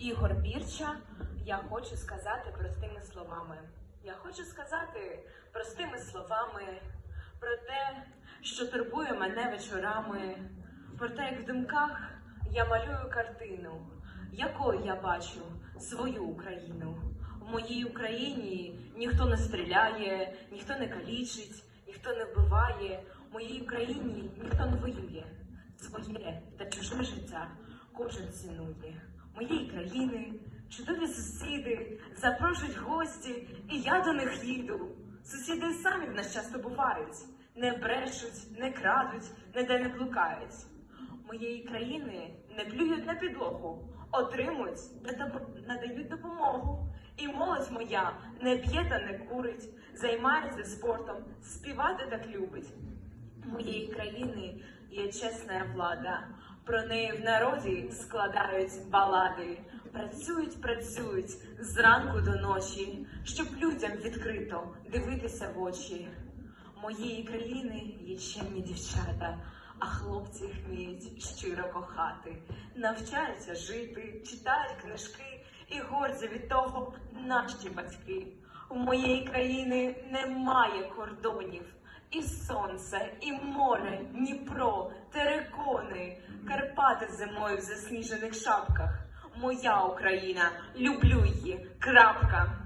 Ігор Бірча, я хочу сказати простими словами. Я хочу сказати простими словами про те, що турбує мене вечорами, про те, як в думках я малюю картину, якою я бачу свою Україну. В моїй Україні ніхто не стріляє, ніхто не калічить, ніхто не вбиває. В моїй Україні ніхто не воює. Своє та чуже життя кожен цінує. Моєї країни чудові сусіди запрошують гості, і я до них їду. Сусіди самі в нас часто бувають, не брешуть, не крадуть, ніде не блукають. Моєї країни не плюють на підлогу, отримують надають допомогу. І молодь моя не п'є та не курить, займається спортом, співати так любить. Моєї країни є чесна влада. Про неї в народі складають балади. Працюють, працюють зранку до ночі, щоб людям відкрито дивитися в очі. Моєї країни є чемні дівчата, а хлопці вміють щиро кохати, навчаються жити, читають книжки і горді від того наші батьки. У моєї країни немає кордонів. І сонце, і море, Дніпро, терекони, Карпати зимою в засніжених шапках. Моя Україна, люблю її. Крапка.